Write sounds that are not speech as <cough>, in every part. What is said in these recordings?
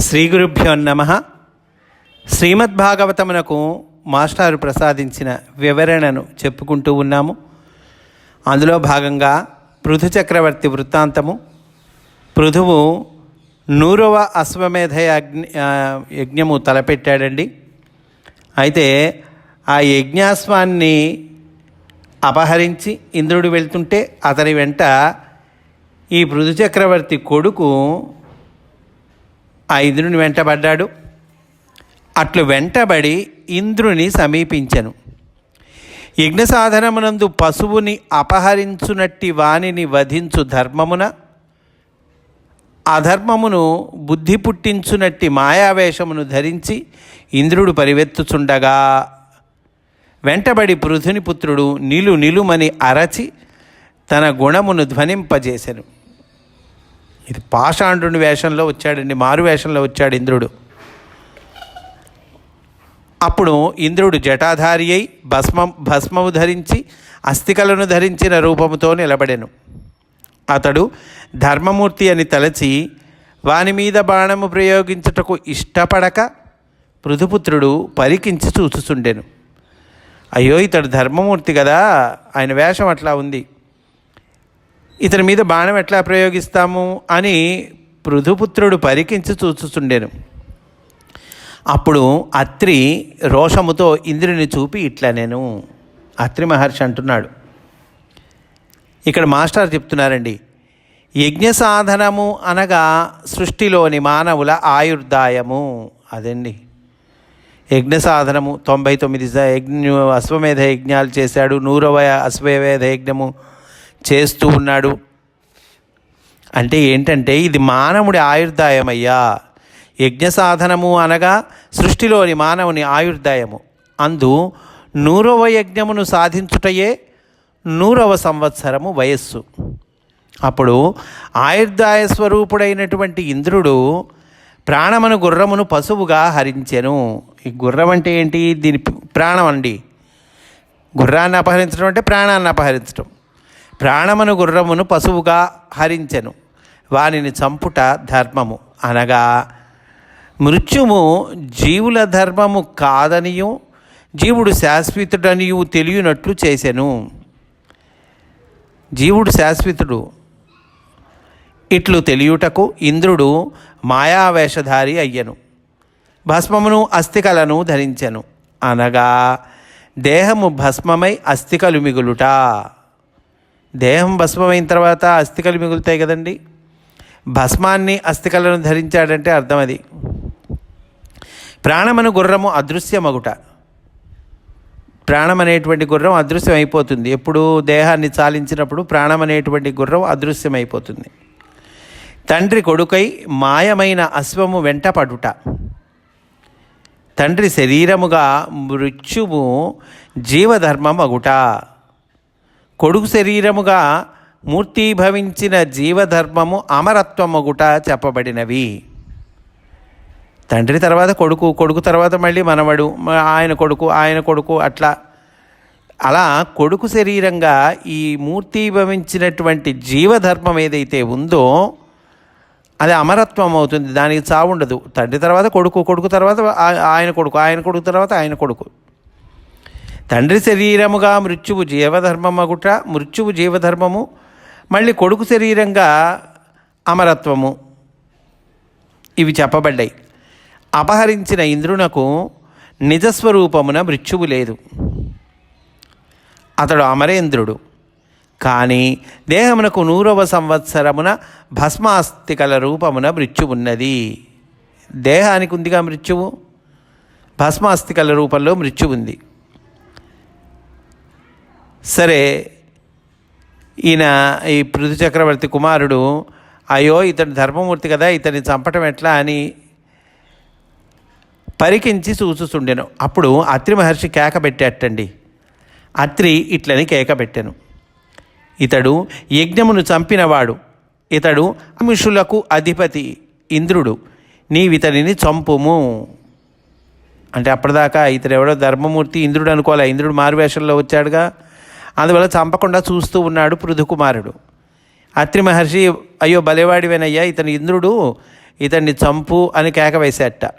శ్రీ గురుభ్యో నమ. శ్రీమద్భాగవతమునకు మాస్టారు ప్రసాదించిన వివరణను చెప్పుకుంటూ ఉన్నాము. అందులో భాగంగా పృథు చక్రవర్తి వృత్తాంతము. పృథువు నూరవ అశ్వమేధ యజ్ఞ యజ్ఞము తలపెట్టాడండి. అయితే ఆ యజ్ఞాశ్వాన్ని అపహరించి ఇంద్రుడు వెళ్తుంటే అతని వెంట ఈ పృథు చక్రవర్తి కొడుకు ఆ ఇంద్రుని వెంటబడ్డాడు. అట్లు వెంటబడి ఇంద్రుని సమీపించెను. యజ్ఞ సాధనమునందు పశువుని అపహరించునట్టి వాణిని వధించు ధర్మమున అధర్మమును బుద్ధి పుట్టించునట్టి మాయావేషమును ధరించి ఇంద్రుడు పరివెత్తుచుండగా వెంటబడి పృథుని పుత్రుడు నిలు నిలుమని అరచి తన గుణమును ధ్వనింపజేశను ఇది పాషాండుని వేషంలో వచ్చాడండి మారు వేషంలో వచ్చాడు ఇంద్రుడు. అప్పుడు ఇంద్రుడు జటాధారి అయి భస్మం భస్మము ధరించి అస్థికలను ధరించిన రూపముతో నిలబడెను. అతడు ధర్మమూర్తి అని తలచి వాని మీద బాణము ప్రయోగించుటకు ఇష్టపడక పృథుపుత్రుడు పరికించి చూచుచుండెను. అయ్యో ఇతడు ధర్మమూర్తి కదా ఆయన వేషం అట్లా ఉంది. ఇతని మీద బాణం ఎట్లా ప్రయోగిస్తాము అని పృథుపుత్రుడు పరికించి చూచుచుండెను. అప్పుడు అత్రి రోషముతో ఇంద్రుని చూపి ఇట్లా నేను అత్రి మహర్షి అంటున్నాడు. ఇక్కడ మాస్టర్ చెప్తున్నారండి యజ్ఞ సాధనము అనగా సృష్టిలోని మానవుల ఆయుర్దాయము అదండి. యజ్ఞ సాధనము తొంభై తొమ్మిది యజ్ఞ అశ్వమేధ యజ్ఞాలు చేశాడు నూరవ అశ్వమేధ యజ్ఞము చేస్తూ ఉన్నాడు. అంటే ఏంటంటే ఇది మానవుడి ఆయుర్దాయమయ్యా. యజ్ఞ సాధనము అనగా సృష్టిలోని మానవుని ఆయుర్దాయము. అందు నూరవ యజ్ఞమును సాధించుటయే నూరవ సంవత్సరము వయస్సు. అప్పుడు ఆయుర్దాయ స్వరూపుడైనటువంటి ఇంద్రుడు ప్రాణమును గుర్రమును పశువుగా హరించెను. ఈ గుర్రం అంటే ఏంటి? దీని ప్రాణం అండి. గుర్రాన్ని అపహరించడం అంటే ప్రాణాన్ని అపహరించడం. ప్రాణమును గుర్రమును పశువుగా హరించెను. వానిని చంపుట ధర్మము. అనగా మృత్యుము జీవుల ధర్మము కాదనియు జీవుడు శాశ్వతుడనియు తెలియనట్లు చేసెను. జీవుడు శాశ్వతుడు. ఇట్లు తెలియుటకు ఇంద్రుడు మాయావేషధారి అయ్యను. భస్మమును అస్థికలను ధరించెను. అనగా దేహము భస్మమై అస్థికలు మిగులుట. దేహం భస్మమైన తర్వాత అస్థికలు మిగులుతాయి కదండి. భస్మాన్ని అస్థికలను ధరించాడంటే అర్థం అది. ప్రాణమను గుర్రము అదృశ్యమగుట. ప్రాణం అనేటువంటి గుర్రం అదృశ్యం అయిపోతుంది ఎప్పుడు దేహాన్ని చాలించినప్పుడు ప్రాణం అనేటువంటి గుర్రం అదృశ్యమైపోతుంది. తండ్రి కొడుకై మాయమైన అశ్వము వెంట పడుట తండ్రి శరీరముగా మృత్యుము జీవధర్మం అగుట కొడుకు శరీరముగా మూర్తీభవించిన జీవధర్మము అమరత్వముగుట చెప్పబడినవి. తండ్రి తర్వాత కొడుకు కొడుకు తర్వాత మళ్ళీ మనవడు ఆయన కొడుకు ఆయన కొడుకు అట్లా. అలా కొడుకు శరీరంగా ఈ మూర్తీభవించినటువంటి జీవధర్మం ఏదైతే ఉందో అది అమరత్వం అవుతుంది దానికి చావుండదు తండ్రి తర్వాత కొడుకు కొడుకు తర్వాత ఆయన కొడుకు ఆయన కొడుకు తర్వాత ఆయన కొడుకు. తండ్రి శరీరముగా మృత్యువు జీవధర్మమగుట మృత్యువు జీవధర్మము మళ్ళీ కొడుకు శరీరంగా అమరత్వము. ఇవి చెప్పబడ్డాయి. అపహరించిన ఇంద్రునకు నిజస్వరూపమున మృత్యువు లేదు. అతడు అమరేంద్రుడు. కానీ దేహమునకు నూరవ సంవత్సరమున భస్మాస్తికల రూపమున మృత్యువున్నది. దేహానికి ఉందిగా మృత్యువు? భస్మాస్తికల రూపంలో మృత్యు ఉంది సరే ఈయన ఈ పృథు చక్రవర్తి కుమారుడు అయ్యో ఇతడు ధర్మమూర్తి కదా ఇతన్ని చంపటం ఎట్లా అని పరికించి చూచుచుండెను అప్పుడు అత్రి మహర్షి కేక పెట్టేటండి. అత్రి ఇట్లని కేక పెట్టాను. ఇతడు యజ్ఞమును చంపినవాడు. ఇతడు అమిషులకు అధిపతి ఇంద్రుడు. నీవితనిని చంపుము. అంటే అప్పటిదాకా ఇతడెవడో ఎవడో ధర్మమూర్తి ఇంద్రుడు అనుకోలే ఇంద్రుడు మారువేషంలో వచ్చాడుగా. అందువల్ల చంపకుండా చూస్తూ ఉన్నాడు పృథుకుమారుడు. అత్రి మహర్షి అయ్యో బలేవాడివేనయ్యా ఇతని ఇంద్రుడు ఇతన్ని చంపు అని కేక వేసేట.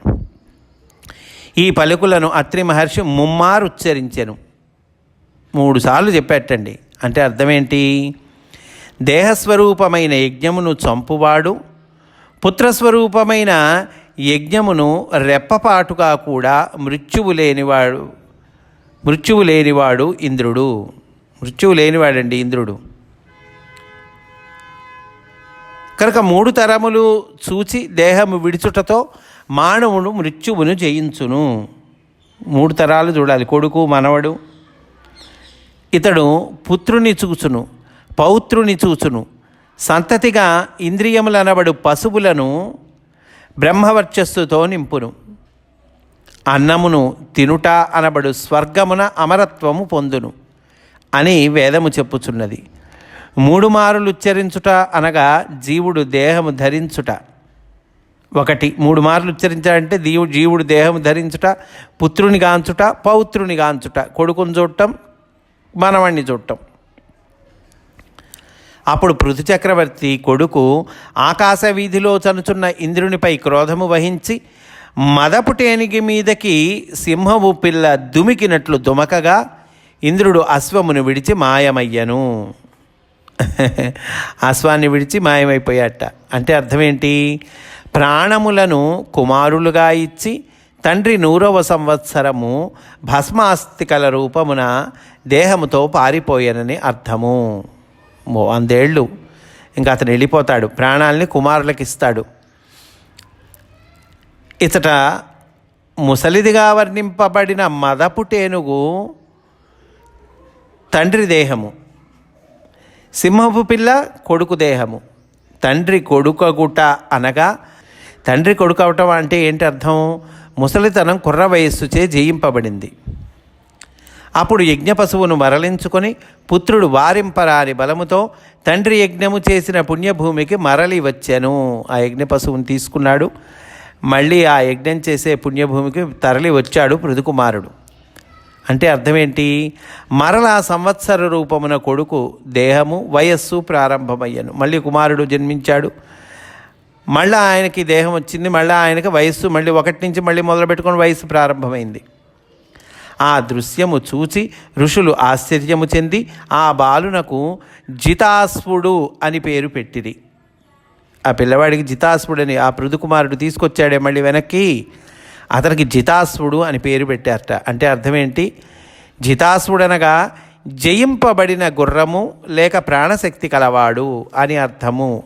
ఈ పలుకులను అత్రి మహర్షి ముమ్మారు ఉచ్చరించాను. మూడుసార్లు చెప్పేటండి. అంటే అర్థమేంటి? దేహస్వరూపమైన యజ్ఞమును చంపువాడు పుత్రస్వరూపమైన యజ్ఞమును రెప్పపాటుగా కూడా మృత్యువు లేనివాడు మృత్యువు లేనివాడు ఇంద్రుడు. మృత్యువు లేనివాడండి ఇంద్రుడు. కనుక మూడు తరములు చూచి దేహము విడుచుటతో మానవుడు మృత్యువును జయించును. మూడు తరాలు చూడాలి. కొడుకు మనవడు. ఇతడు పుత్రుని చూచును పౌత్రుని చూచును. సంతతిగా ఇంద్రియములనబడు పశువులను బ్రహ్మవర్చస్సుతో నింపును. అన్నమును తినుట అనబడు స్వర్గమున అమరత్వము పొందును. అని వేదము చెప్పుచున్నది. మూడు మారులు ఉచ్చరించుట అనగా జీవుడు దేహము ధరించుట. ఒకటి మూడు మార్లు ఉచ్చరించాలంటే దీవు జీవుడు దేహము ధరించుట పుత్రుని గాంచుట పౌత్రుని గాంచుట కొడుకుని చూడటం మనవాణ్ణి చూడటం. అప్పుడు పృథు చక్రవర్తి కొడుకు ఆకాశ వీధిలో చనుచున్న ఇంద్రునిపై క్రోధము వహించి మదపుటేనికి మీదకి సింహము పిల్ల దుమికినట్లు దుమకగా ఇంద్రుడు అశ్వమును విడిచి మాయమయ్యను. అశ్వాన్ని విడిచి మాయమైపోయాట. అంటే అర్థమేంటి? ప్రాణములను కుమారులుగా ఇచ్చి తండ్రి నూరవ సంవత్సరము భస్మాస్తికల రూపమున దేహముతో పారిపోయానని అర్థము. ఓ వందేళ్ళు ఇంకా అతను వెళ్ళిపోతాడు. ప్రాణాలని కుమారులకు ఇస్తాడు ఇతట ముసలిదిగా వర్ణింపబడిన మదపుటేనుగు తండ్రి దేహము. సింహపు పిల్ల కొడుకు దేహము. తండ్రి కొడుకగుట అనగా తండ్రి కొడుకు అవటం అంటే ఏంటి అర్థం? ముసలితనం కుర్ర వయస్సుచే జయింపబడింది. అప్పుడు యజ్ఞ పశువును మరలించుకొని పుత్రుడు వారింపరాని బలముతో తండ్రి యజ్ఞము చేసిన పుణ్యభూమికి మరలి వచ్చాను. ఆ యజ్ఞ పశువును తీసుకున్నాడు. మళ్ళీ ఆ యజ్ఞం చేసే పుణ్యభూమికి తరలి వచ్చాడు పృథుకుమారుడు అంటే అర్థమేంటి? మరలా సంవత్సర రూపమున కొడుకు దేహము వయస్సు ప్రారంభమయ్యాను. మళ్ళీ కుమారుడు జన్మించాడు. మళ్ళీ ఆయనకి దేహం వచ్చింది మళ్ళీ ఆయనకి వయస్సు మళ్ళీ ఒకటి నుంచి మళ్ళీ మొదలుపెట్టుకొని వయస్సు ప్రారంభమైంది. ఆ దృశ్యము చూచి ఋషులు ఆశ్చర్యము చెంది ఆ బాలునకు జితాస్పుడు అని పేరు పెట్టిరి. ఆ పిల్లవాడికి జితాస్వుడని ఆ పృథుకుమారుడు తీసుకొచ్చాడే మళ్ళీ వెనక్కి. అతనికి జితాసుడు అని పేరు పెట్టారట. అంటే అర్థమేంటి జితాసుడనగా జయింపబడిన గుర్రము లేక ప్రాణశక్తి కలవాడు అని అర్థము.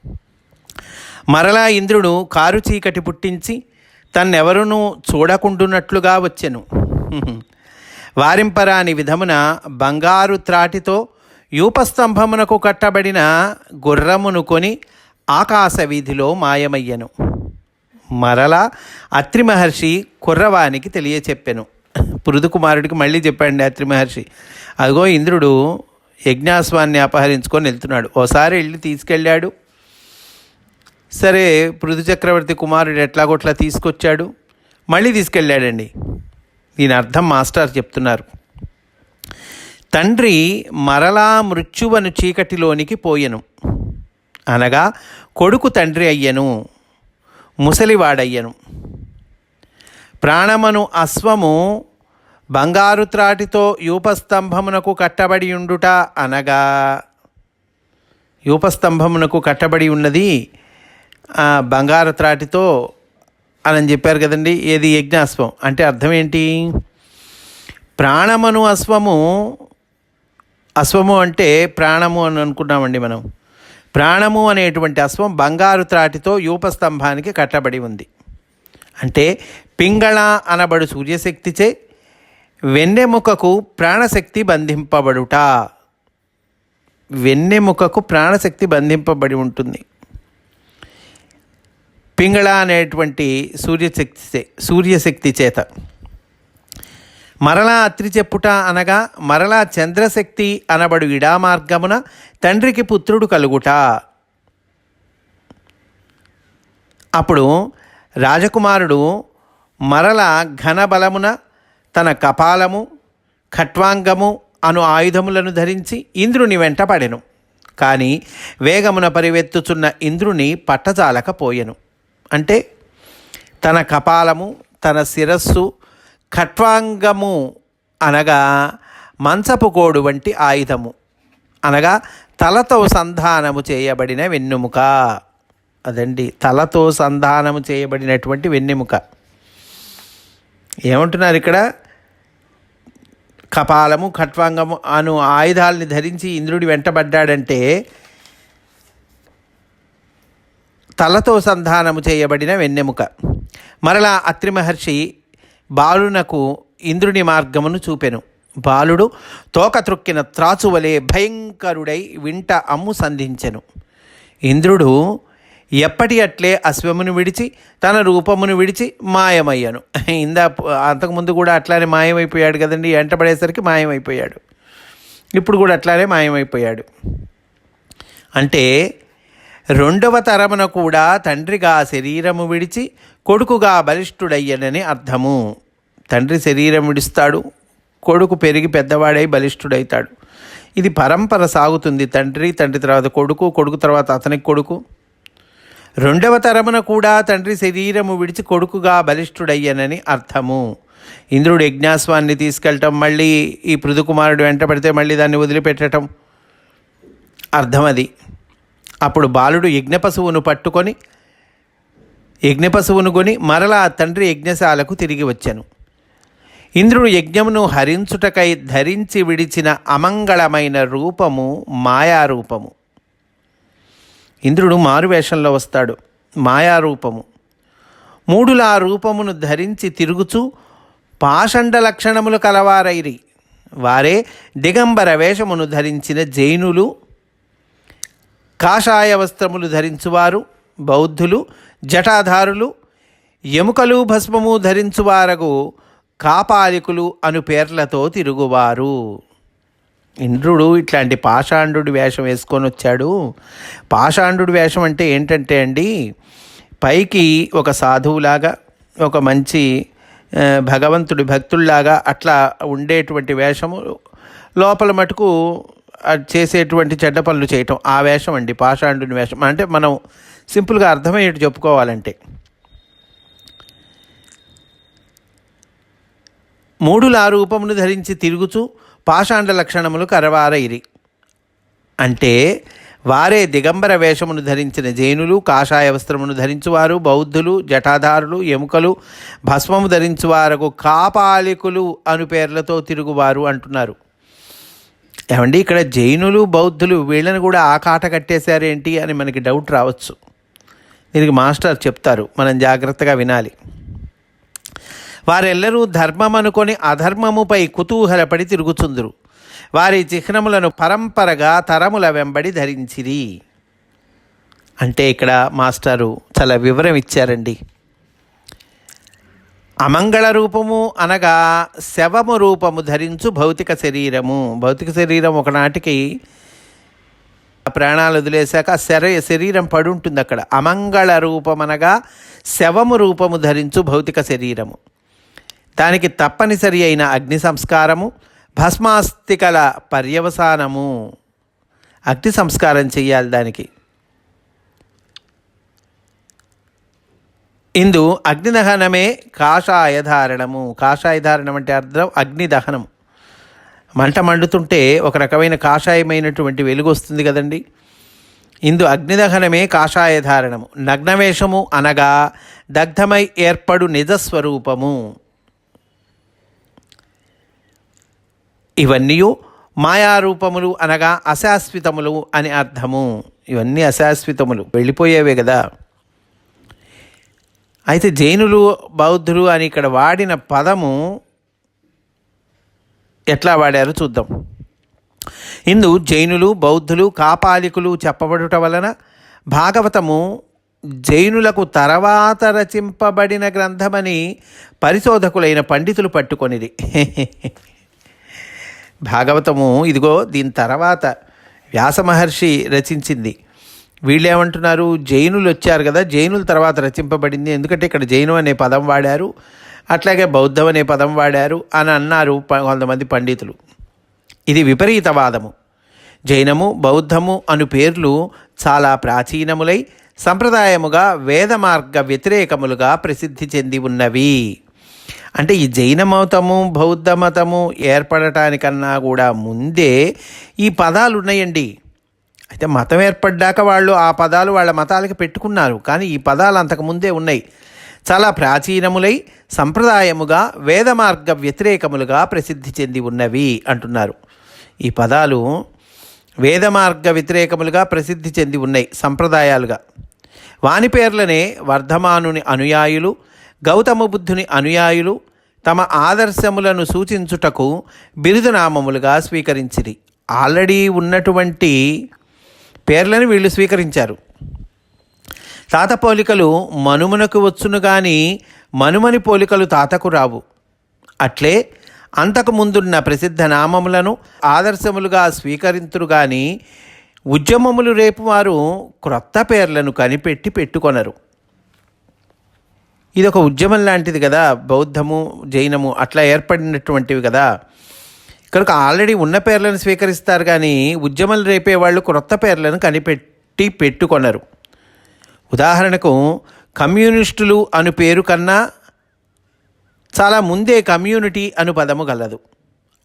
మరలా ఇంద్రుడు కారు చీకటి పుట్టించి తన్నెవరునూ చూడకుండునట్లుగా వచ్చెను. వారింపరాని విధమున బంగారు త్రాటితో యూపస్తంభమునకు కట్టబడిన గుర్రమును కొని ఆకాశ వీధిలో మాయమయ్యను. మరలా అత్రి మహర్షి కుర్రవానికి తెలియచెప్పెను. పృథుకుమారుడికి మళ్ళీ చెప్పండి అత్రి మహర్షి. అదిగో ఇంద్రుడు యజ్ఞాస్వాన్ని అపహరించుకొని వెళ్తున్నాడు. ఓసారి వెళ్ళి తీసుకెళ్ళాడు. సరే పృథు చక్రవర్తి కుమారుడు ఎట్లాగొట్లా తీసుకొచ్చాడు. మళ్ళీ తీసుకెళ్ళాడండి. దీని అర్థం మాస్టర్ చెప్తున్నారు. తండ్రి మరలా మృత్యువను చీకటిలోనికి పోయెను. అనగా కొడుకు తండ్రి అయ్యను. ముసలివాడయ్యను. ప్రాణమను అశ్వము బంగారు త్రాటితో యూపస్తంభమునకు కట్టబడి ఉండుట అనగా యూపస్తంభమునకు కట్టబడి ఉన్నది బంగారు త్రాటితో అని చెప్పారు కదండి ఏది యజ్ఞాశ్వం. అంటే అర్థం ఏంటి? ప్రాణమను అశ్వము అశ్వము అంటే ప్రాణము అని అనుకున్నామండి మనం. ప్రాణము అనేటువంటి అశ్వం బంగారు త్రాటితో యూపస్తంభానికి కట్టబడి ఉంది. అంటే పింగళ అనబడు సూర్యశక్తిచే వెన్నెముకకు ప్రాణశక్తి బంధింపబడుట. వెన్నెముకకు ప్రాణశక్తి బంధింపబడి ఉంటుంది. పింగళ అనేటువంటి సూర్యశక్తి చే- సూర్యశక్తి చేత. మరలా అత్రి చెప్పుట అనగా మరలా చంద్రశక్తి అనబడు ఇడామార్గమున తండ్రికి పుత్రుడు కలుగుట. అప్పుడు రాజకుమారుడు మరల ఘనబలమున తన కపాలము ఖట్వాంగము అను ఆయుధములను ధరించి ఇంద్రుని వెంట పడెను. కానీ వేగమున పరివెత్తుచున్న ఇంద్రుని పట్టజాలకపోయెను అంటే తన కపాలము తన శిరస్సు ఖట్వాంగము అనగా మంచపు కోడు వంటి ఆయుధము. అనగా తలతో సంధానము చేయబడిన వెన్నెముక. అదండి తలతో సంధానము చేయబడినటువంటి వెన్నెముక. ఏమంటున్నారు ఇక్కడ? కపాలము ఖట్వాంగము అను ఆయుధాలని ధరించి ఇంద్రుడి వెంటబడ్డాడంటే తలతో సంధానము చేయబడిన వెన్నెముక. మరలా అత్రి మహర్షి బాలునకు ఇంద్రుని మార్గమును చూపెను. బాలుడు తోక త్రొక్కిన త్రాచువలే భయంకరుడై వింట అమ్ము సంధించెను. ఇంద్రుడు ఎప్పటి అట్లే అశ్వమును విడిచి తన రూపమును విడిచి మాయమయ్యాను. ఇందా అంతకుముందు కూడా అట్లానే మాయమైపోయాడు కదండి ఎంటబడేసరికి మాయమైపోయాడు. ఇప్పుడు కూడా అట్లానే మాయమైపోయాడు. అంటే రెండవ తరమున కూడా తండ్రిగా శరీరము విడిచి కొడుకుగా బలిష్ఠుడయ్యనని అర్థము. తండ్రి శరీరం విడుస్తాడు కొడుకు పెరిగి పెద్దవాడై బలిష్ఠుడవుతాడు ఇది పరంపర సాగుతుంది. తండ్రి తండ్రి తర్వాత కొడుకు కొడుకు తర్వాత అతనికి కొడుకు. రెండవ తరమున కూడా తండ్రి శరీరము విడిచి కొడుకుగా బలిష్ఠుడయ్యనని అర్థము. ఇంద్రుడు యజ్ఞాస్వాన్ని తీసుకెళ్ళటం మళ్ళీ ఈ పృథుకుమారుడు వెంట పడితే మళ్ళీ దాన్ని వదిలిపెట్టడం అర్థం అది అప్పుడు బాలుడు యజ్ఞ పశువును పట్టుకొని యజ్ఞ పశువును కొని మరలా తండ్రి యజ్ఞశాలకు తిరిగి వచ్చాను. ఇంద్రుడు యజ్ఞమును హరించుటకై ధరించి విడిచిన అమంగళమైన రూపము మాయారూపము. ఇంద్రుడు మారువేషంలో వస్తాడు. మాయారూపము. మూడులా రూపమును ధరించి తిరుగుచూ పాషండ లక్షణములు కలవారైరి. వారే దిగంబర వేషమును ధరించిన జైనులు కాషాయ వస్త్రములు ధరించువారు బౌద్ధులు జటాధారులు ఎముకలు భస్మము ధరించువారకు కాపాలికులు అను పేర్లతో తిరుగువారు. ఇంద్రుడు ఇట్లాంటి పాషాండు వేషం వేసుకొని వచ్చాడు. పాషాండు వేషం అంటే ఏంటంటే అండి పైకి ఒక సాధువులాగా ఒక మంచి భగవంతుడి భక్తుల్లాగా అట్లా ఉండేటువంటి వేషము లోపల మటుకు చేసేటువంటి చెడ్డ పనులు చేయటం ఆ వేషం అండి పాషాండుని వేషం. అంటే మనం సింపుల్గా అర్థమయ్యేట్టు చెప్పుకోవాలంటే. మూడుల రూపమును ధరించి తిరుగుచు పాషాండ లక్షణములు కరవారైరి అంటే వారే దిగంబర వేషమును ధరించిన జైనులు కాషాయ వస్త్రమును ధరించువారు బౌద్ధులు జటాధారులు ఎముకలు భస్మము ధరించువారకు కాపాలికులు అను పేర్లతో తిరుగువారు అంటున్నారు. ఏమండి ఇక్కడ జైనులు బౌద్ధులు వీళ్ళని కూడా ఆ కాట కట్టేశారేంటి అని మనకి డౌట్ రావచ్చు. దీనికి మాస్టర్ చెప్తారు. మనం జాగ్రత్తగా వినాలి. వారెల్లరూ ధర్మం అనుకొని అధర్మముపై కుతూహలపడి తిరుగుచుందురు. వారి చిహ్నములను పరంపరగా తరముల వెంబడి ధరించిరి. అంటే ఇక్కడ మాస్టారు చాలా వివరం ఇచ్చారండి. అమంగళ రూపము అనగా శవము రూపము ధరించు భౌతిక శరీరము. భౌతిక శరీరం ఒకనాటికి ప్రాణాలు వదిలేశాక శర శరీరం పడుంటుంది అక్కడ. అమంగళ రూపం అనగా శవము రూపము ధరించు భౌతిక శరీరము. దానికి తప్పనిసరి అయిన అగ్ని సంస్కారము భస్మాస్తికల పర్యవసానము. అగ్ని సంస్కారం చేయాలి దానికి. ఇందు అగ్నిదహనమే కాషాయధారణము. కాషాయధారణం అంటే అర్థం అగ్నిదహనం మంట మండుతుంటే ఒక రకమైన కాషాయమైనటువంటి వెలుగు వస్తుంది కదండి. ఇందు అగ్నిదహనమే కాషాయధారణము. నగ్నవేషము అనగా దగ్ధమై ఏర్పడు నిజస్వరూపము. ఇవన్నీ మాయారూపములు అనగా అశాశ్వతములు అని అర్థము. ఇవన్నీ అశాశ్వతములు. వెళ్ళిపోయేవే కదా. అయితే జైనులు బౌద్ధులు అని ఇక్కడ వాడిన పదము ఎట్లా వాడారో చూద్దాం. ఇందు జైనులు బౌద్ధులు కాపాలికులు చెప్పబడుట వలన భాగవతము జైనులకు తర్వాత రచింపబడిన గ్రంథమని పరిశోధకులైన పండితులు పట్టుకొనిది. <laughs> భాగవతము ఇదిగో దీని తర్వాత వ్యాస మహర్షి రచించింది. వీళ్ళేమంటున్నారు? జైనులు వచ్చారు కదా జైనుల తర్వాత రచింపబడింది. ఎందుకంటే ఇక్కడ జైను అనే పదం వాడారు. అట్లాగే బౌద్ధం అనే పదం వాడారు అని అన్నారు కొంతమంది పండితులు. ఇది విపరీతవాదము. జైనము బౌద్ధము అను పేర్లు చాలా ప్రాచీనములై సంప్రదాయముగా వేద మార్గ వ్యతిరేకములుగా ప్రసిద్ధి చెంది ఉన్నవి. అంటే ఈ జైన మతము బౌద్ధ మతము ఏర్పడటానికన్నా కూడా ముందే ఈ పదాలు ఉన్నాయండి. అయితే మతం ఏర్పడ్డాక వాళ్ళు ఆ పదాలు వాళ్ళ మతాలకి పెట్టుకున్నారు. కానీ ఈ పదాలు అంతకు ముందే ఉన్నాయి. చాలా ప్రాచీనములై సంప్రదాయముగా వేద మార్గ వ్యతిరేకములుగా ప్రసిద్ధి చెంది ఉన్నవి అంటున్నారు. ఈ పదాలు వేద మార్గ వ్యతిరేకములుగా ప్రసిద్ధి చెంది ఉన్నాయి సంప్రదాయాలుగా. వాని పేర్లనే వర్ధమానుని అనుయాయులు గౌతమ బుద్ధుని అనుయాయులు తమ ఆదర్శములను సూచించుటకు బిరుదునామములుగా స్వీకరించిరి. ఆల్రెడీ ఉన్నటువంటి పేర్లను వీళ్ళు స్వీకరించారు. తాత పోలికలు మనుమనకు వచ్చును గాని మనుమని పోలికలు తాతకు రావు. అట్లే అంతకు ముందున్న ప్రసిద్ధ నామములను ఆదర్శములుగా స్వీకరింతురు గాని ఉద్యమములు రేపు వారు క్రొత్త పేర్లను కనిపెట్టి పెట్టుకొనరు. ఇది ఒక ఉద్యమం లాంటిది కదా బౌద్ధము జైనము అట్లా ఏర్పడినటువంటివి కదా కనుక ఆల్రెడీ ఉన్న పేర్లను స్వీకరిస్తారు కానీ ఉద్యమాలు రేపే వాళ్ళు క్రొత్త పేర్లను కనిపెట్టి పెట్టుకొనరు. ఉదాహరణకు కమ్యూనిస్టులు అను పేరు కన్నా చాలా ముందే కమ్యూనిటీ అను పదము గలదు.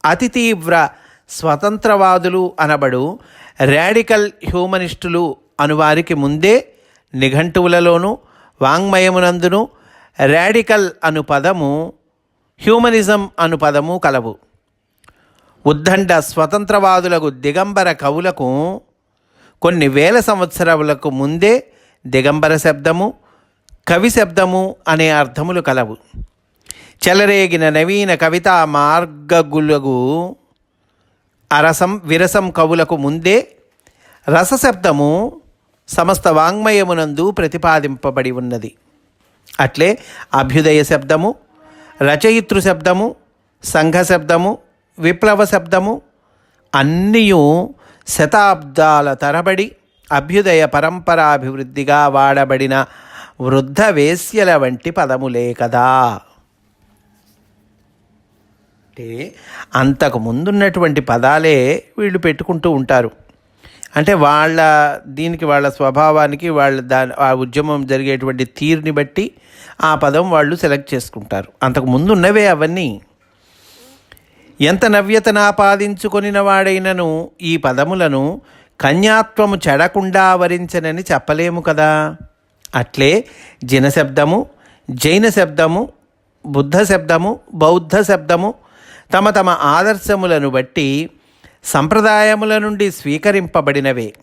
అతి తీవ్ర స్వతంత్రవాదులు అనబడు రాడికల్ హ్యూమనిస్టులు అనువారికి ముందే నిఘంటువులలోనూ వాంగ్మయమునందును రాడికల్ అను పదము హ్యూమనిజం అను పదము కలవు. ఉద్దండ స్వతంత్రవాదులకు దిగంబర కవులకు కొన్ని వేల సంవత్సరాలకు ముందే దిగంబర శబ్దము కవి శబ్దము అనే అర్థములు కలవు. చెలరేగిన నవీన కవితా మార్గగులకు అరసం విరసం కవులకు ముందే రసశబ్దము సమస్త వాంగ్మయమునందు ప్రతిపాదింపబడి ఉన్నది. అట్లే అభ్యుదయ శబ్దము రచయితృ శబ్దము సంఘ శబ్దము విప్లవ శబ్దము అన్నీయూ శతాబ్దాల తరబడి అభ్యుదయ పరంపరాభివృద్ధిగా వాడబడిన వృద్ధ వేశ్యల వంటి పదములే కదా. అంటే అంతకు ముందున్నటువంటి పదాలే వీళ్ళు పెట్టుకుంటూ ఉంటారు. అంటే వాళ్ళ దీనికి వాళ్ళ స్వభావానికి వాళ్ళ దాని ఆ ఉద్యమం జరిగేటువంటి తీరుని బట్టి ఆ పదం వాళ్ళు సెలెక్ట్ చేసుకుంటారు. అంతకు ముందు ఉన్నవే అవన్నీ. ఎంత నవ్యతనాపాదించుకొనిన వాడైనను ఈ పదములను కన్యాత్వము చెడకుండా వరించనని చెప్పలేము కదా. అట్లే జిన శబ్దము జైన శబ్దము బుద్ధ శబ్దము బౌద్ధ శబ్దము తమ తమ ఆదర్శములను బట్టి సంప్రదాయముల నుండి స్వీకరింపబడినవే.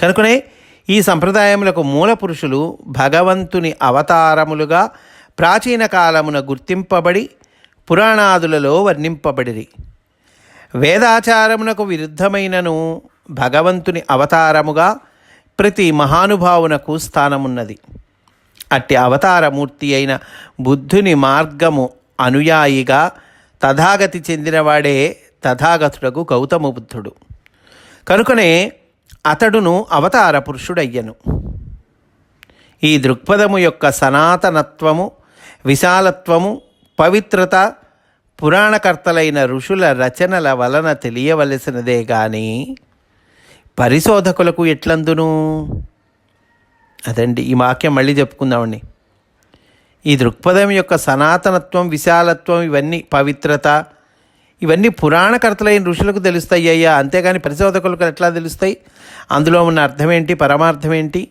కనుకనే ఈ సంప్రదాయములకు మూల పురుషులు భగవంతుని అవతారములుగా ప్రాచీన కాలమున గుర్తింపబడి పురాణాదులలో వర్ణింపబడిరి. వేదాచారమునకు విరుద్ధమైనను భగవంతుని అవతారముగా ప్రతి మహానుభావునకు స్థానమున్నది. అట్టి అవతారమూర్తి అయిన బుద్ధుని మార్గము అనుయాయిగా తథాగతి చెందినవాడే తథాగతుడకు గౌతమ బుద్ధుడు. కనుకనే అతడును అవతార పురుషుడయ్యను. ఈ దృక్పథము యొక్క సనాతనత్వము విశాలత్వము పవిత్రత పురాణకర్తలైన ఋషుల రచనల వలన తెలియవలసినదే గాని పరిశోధకులకు ఎట్లందును? అదండి ఈ వాక్యం మళ్ళీ చెప్పుకుందామండి ఈ దృక్పథం యొక్క సనాతనత్వం విశాలత్వం ఇవన్నీ పవిత్రత ఇవన్నీ పురాణకర్తలైన ఋషులకు తెలుస్తాయి అయ్యా. అంతేగాని పరిశోధకులకు ఎట్లా తెలుస్తాయి? అందులో ఉన్న అర్థం ఏంటి పరమార్థం ఏంటి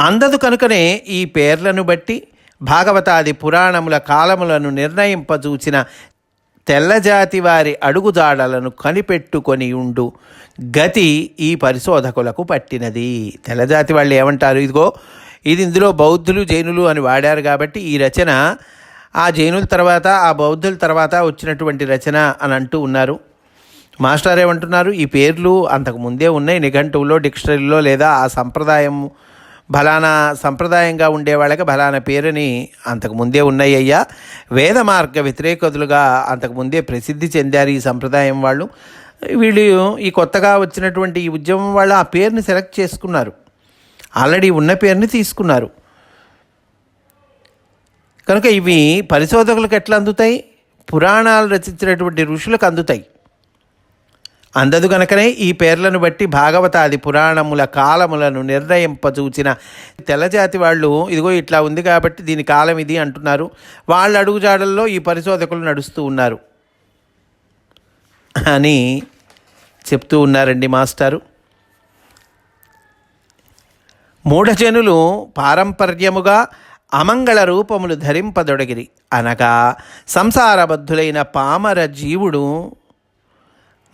అందదు కనుకనే ఈ పేర్లను బట్టి భాగవతాది పురాణముల కాలములను నిర్ణయింపజూచిన తెల్లజాతి వారి అడుగుజాడలను కనిపెట్టుకొని ఉండు. గతి ఈ పరిశోధకులకు పట్టినది. తెల్లజాతి వాళ్ళు ఏమంటారు? ఇదిగో ఇది ఇందులో బౌద్ధులు జైనులు అని వాడారు కాబట్టి ఈ రచన ఆ జైనుల తర్వాత ఆ బౌద్ధుల తర్వాత వచ్చినటువంటి రచన అని అంటూ ఉన్నారు. మాస్టర్ ఏమంటున్నారు? ఈ పేర్లు అంతకు ముందే ఉన్నాయి. నిఘంటువులో డిక్షనరీలో లేదా ఆ సంప్రదాయం బలానా సంప్రదాయంగా ఉండే వాళ్ళకి బలానా పేరుని అంతకు ముందే ఉన్నాయి అయ్యా వేద మార్గ వ్యతిరేకతులుగా అంతకు ముందే ప్రసిద్ధి చెందారు ఈ సంప్రదాయం వాళ్ళు. వీళ్ళు ఈ కొత్తగా వచ్చినటువంటి ఈ ఉద్యమం వాళ్ళు ఆ పేరుని సెలెక్ట్ చేసుకున్నారు. ఆల్రెడీ ఉన్న పేరుని తీసుకున్నారు. కనుక ఇవి పరిశోధకులకు ఎట్లా అందుతాయి? పురాణాలు రచించినటువంటి ఋషులకు అందుతాయి. అందదు గనకనే ఈ పేర్లను బట్టి భాగవతాది పురాణముల కాలములను నిర్ణయింపచూచిన తెల్లజాతి వాళ్ళు ఇదిగో ఇట్లా ఉంది కాబట్టి దీని కాలం ఇది అంటున్నారు. వాళ్ళ అడుగుజాడల్లో ఈ పరిశోధకులు నడుస్తూ ఉన్నారు. అని చెప్తూ ఉన్నారండి మాస్టారు. మూఢజనులు పారంపర్యముగా అమంగళ రూపములు ధరింపదొడగిరి. అనగా సంసారబద్ధులైన పామర జీవుడు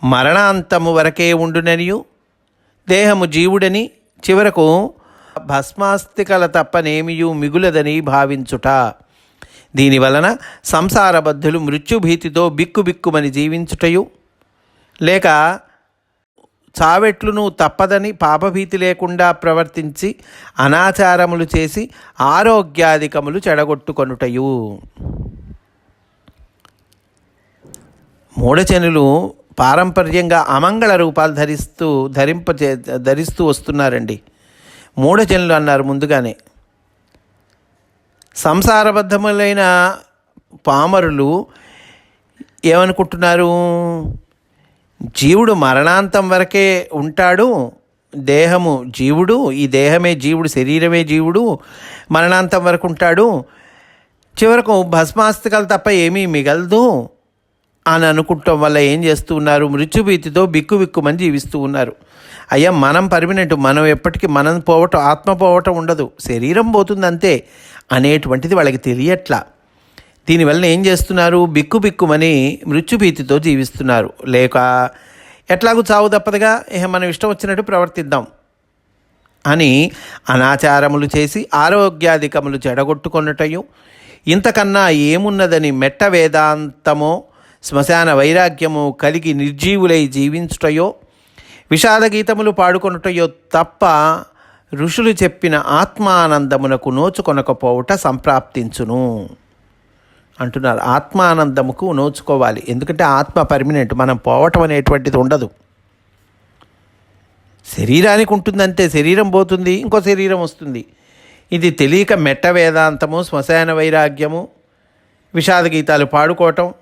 మరణాంతము వరకే ఉండుననియు దేహము జీవుడని చివరకు భస్మాస్తికల తప్పనేమియు మిగులదని భావించుట. దీనివలన సంసారబద్ధులు మృత్యుభీతితో బిక్కుబిక్కుమని జీవించుటయు. లేక చావెట్లును తప్పదని పాపభీతి లేకుండా ప్రవర్తించి అనాచారములు చేసి ఆరోగ్యాధికములు చెడగొట్టుకొనుటయు. మూఢచనులు పారంపర్యంగా అమంగళ రూపాలు ధరిస్తూ ధరింప ధరిస్తూ వస్తున్నారండి. మూఢజనులు అన్నారు ముందుగానే. సంసారబద్ధములైన పామరులు ఏమనుకుంటున్నారు? జీవుడు మరణాంతం వరకే ఉంటాడు. దేహము జీవుడు ఈ దేహమే జీవుడు శరీరమే జీవుడు మరణాంతం వరకు ఉంటాడు. చివరకు భస్మాస్తికలు తప్ప ఏమీ మిగలదు. అని అనుకుంటాం వల్ల ఏం చేస్తూ ఉన్నారు? మృత్యుభీతితో బిక్కు బిక్కుమని జీవిస్తూ ఉన్నారు. అయ్యా మనం పర్మినెంట్ మనం ఎప్పటికీ మనం పోవటం ఆత్మ పోవటం ఉండదు. శరీరం పోతుంది అంతే అనేటువంటిది వాళ్ళకి తెలియట్లా. దీనివల్ల ఏం చేస్తున్నారు? బిక్కు బిక్కుమని మృత్యుభీతితో జీవిస్తున్నారు. లేక ఎట్లాగూ చావు తప్పదుగా? ఇహ మనం ఇష్టం వచ్చినట్టు ప్రవర్తిద్దాం అని అనాచారములు చేసి ఆరోగ్యాధికములు చెడగొట్టుకొనుటయు. ఇంతకన్నా ఏమున్నదని మెట్ట వేదాంతమో శ్మశాన వైరాగ్యము కలిగి నిర్జీవులై జీవించుటయో విషాద గీతములు పాడుకొనుటయో తప్ప ఋషులు చెప్పిన ఆత్మానందమునకు నోచుకొనకపోవుట సంప్రాప్తించును. అంటున్నారు ఆత్మానందముకు నోచుకోవాలి. ఎందుకంటే ఆత్మ పర్మినెంట్ మనం పోవటం అనేటువంటిది ఉండదు. శరీరానికి ఉంటుందంటే శరీరం పోతుంది ఇంకో శరీరం వస్తుంది. ఇది తెలియక మెట్ట వేదాంతము శ్మశాన వైరాగ్యము విషాద గీతాలు పాడుకోవటం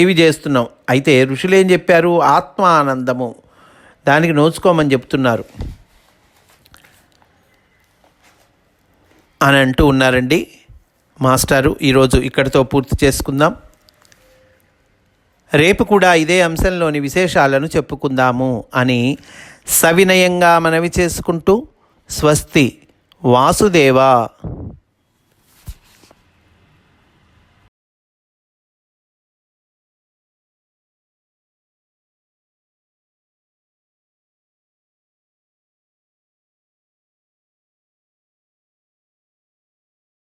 ఇవి చేస్తున్నాం. అయితే ఋషులు ఏం చెప్పారు? ఆత్మానందము. దానికి నోచుకోమని చెప్తున్నారు. అని అంటూ ఉన్నారండి మాస్టారు. ఈరోజు ఇక్కడితో పూర్తి చేసుకుందాం. రేపు కూడా ఇదే అంశంలోని విశేషాలను చెప్పుకుందాము అని సవినయంగా మనవి చేసుకుంటూ స్వస్తి వాసుదేవ.